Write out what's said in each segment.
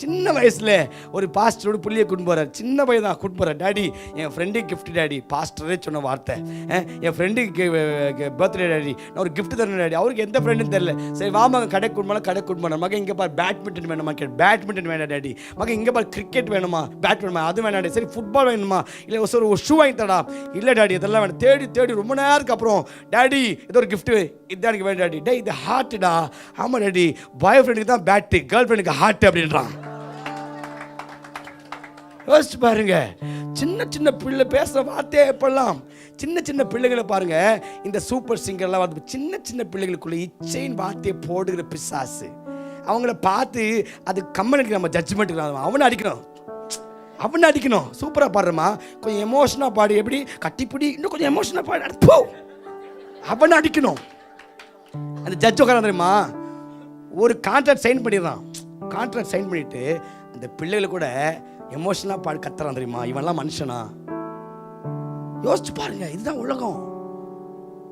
சின்ன வயசில் ஒரு பாஸ்டரோட புள்ளியை கொண்டு போகிறார் சின்ன பையன் தான் கூட்டு போகிறார் டாடி என் ஃப்ரெண்டுக்கு கிஃப்ட் டாடி பாஸ்டரே சொன்ன வார்த்தை. என் ஃப்ரெண்டுக்கு பர்த்டே டாடி. நான் ஒரு கிஃப்ட் தரணும் டாடி. அவருக்கு எந்த ஃப்ரெண்டுன்னு தெரியல. சரி வா மகன் கடை கூட்டு போனால் கடை கொண்டு போனேன் மகன் இங்கே பார் பேட்மிண்டன் வேணுமா கேட்டு பேட்மிண்டன் வேணாம் டாடி. மகன் இங்கே பார் கிரிக்கெட் வேணுமா? பேட் வேணுமா? அது வேணாம் டாடி. சரி ஃபுட்பால் வேணுமா? இல்லை ஒரு ஒரு ஷூ வாங்கி தடா இல்லை டாடி இதெல்லாம் வேணும். தேடி தேடி ரொம்ப நேரத்துக்கு அப்புறம் டாடி இது ஒரு கிஃப்ட்டு இதுதான் எனக்கு வேணும் டாடி. டே இது ஹார்ட்டுடா ஆமாம் டாடி. பாய் ஃப்ரெண்டுக்கு தான் பேட்டு கேர்ள் ஃப்ரெண்டுக்கு ஹார்ட் அப்படின்றான். யோசிச்சு பாருங்க. சின்ன சின்ன பிள்ளை பேசுகிற வார்த்தையே எப்பெல்லாம் சின்ன சின்ன பிள்ளைகளை பாருங்க. இந்த சூப்பர் சிங்கர்லாம் வந்து சின்ன சின்ன பிள்ளைகளுக்குள்ள இச்சையின் வார்த்தையை போடுகிற பிசாசு. அவங்கள பார்த்து அது கம்மனுக்கு நம்ம ஜட்ஜ்மெண்ட் அவனை அடிக்கணும். அவனை அடிக்கணும். சூப்பராக பாடுறமா கொஞ்சம் எமோஷனாக பாடு. எப்படி? கட்டிப்பிடி. இன்னும் கொஞ்சம் எமோஷனாக பாடு. போ. அவனை அடிக்கணும். அந்த ஜட்ஜ் உட்கார தெரியுமா? ஒரு கான்ட்ராக்ட் சைன் பண்ணிடுறான். கான்ட்ராக்ட் சைன் பண்ணிட்டு அந்த பிள்ளைகளை கூட எமோஷனலாக பாடு கத்துறான் தெரியுமா? இவன்லாம் மனுஷனா? யோசிச்சு பாருங்க இதுதான் உலகம்.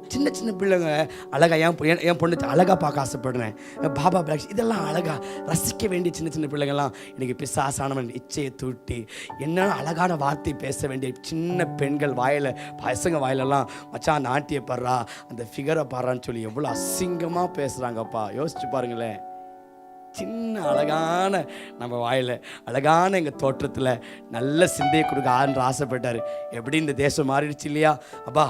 சின்ன சின்ன பிள்ளைங்க அழகா என் என் பொண்ணு அழகா பார்க்க ஆசைப்படுறேன். பாபா பிளாக்ஸ் இதெல்லாம் அழகா ரசிக்க வேண்டிய சின்ன சின்ன பிள்ளைங்கள்லாம் எனக்கு பிசாசானவன் இச்சையை தூட்டி என்ன அழகான வார்த்தை பேச வேண்டிய சின்ன பெண்கள் வாயில் பசங்க வாயிலெல்லாம் மச்சான் நாட்டிய பாடுறா அந்த ஃபிகரை பாடுறான்னு சொல்லி எவ்வளோ அசிங்கமாக பேசுகிறாங்கப்பா யோசிச்சு பாருங்களேன். சின்ன அழகான நம்ம வாயில் அழகான எங்கள் தோற்றத்தில் நல்ல சிந்தையை கொடுக்க ஆசைப்பட்டார். எப்படி இந்த தேசம் மாறிடுச்சு இல்லையா? அப்பா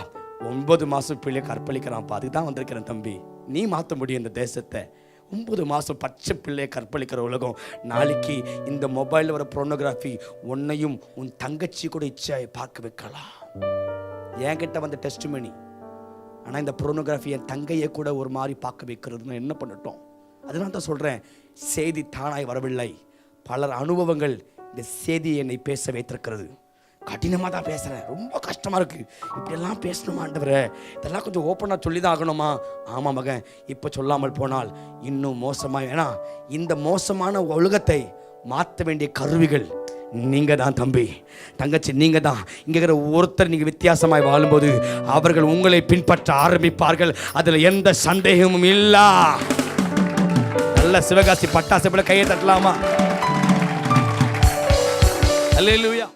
ஒன்பது மாதம் பிள்ளைய கற்பழிக்கிறான்ப்பா. அதுக்கு தான் வந்திருக்கிறேன் தம்பி. நீ மாற்ற முடியும் இந்த தேசத்தை. ஒன்பது மாதம் பச்சை பிள்ளையை கற்பழிக்கிற உலகம். நாளைக்கு இந்த மொபைலில் வர ப்ரோனோகிராஃபி உன்னையும் உன் தங்கச்சி கூட இச்சையை பார்க்க வைக்கலாம். என்கிட்ட வந்த டெஸ்ட் மணி ஆனால் இந்த ப்ரோனோகிராஃபி என் தங்கையை கூட ஒரு மாதிரி பார்க்க வைக்கிறதுன்னு என்ன பண்ணட்டும்? அதனால தான் சொல்கிறேன் செய்தி தானாய் வரவில்லை. பலர் அனுபவங்கள் இந்த செய்தி என்னை பேச வைத்திருக்கிறது. கடினமாக தான் பேசுகிறேன் ரொம்ப கஷ்டமாக இருக்குது இப்படியெல்லாம் பேசணுமாண்டவர இதெல்லாம் கொஞ்சம் ஓப்பனாக சொல்லி தான் ஆகணுமா ஆமாம் மகன். இப்போ சொல்லாமல் போனால் இன்னும் மோசமாக ஏன்னா இந்த மோசமான ஒழுகத்தை மாற்ற வேண்டிய கருவிகள் நீங்கள் தான் தம்பி. தங்கச்சி நீங்கள் தான். இங்கே இருக்கிற ஒருத்தர் நீங்கள் வித்தியாசமாய் வாழும்போது அவர்கள் உங்களை பின்பற்ற ஆரம்பிப்பார்கள். அதில் எந்த சந்தேகமும் இல்லை. நல்ல சிவகாசி பட்டாசு போல கையை தட்டலாமா? அல்லா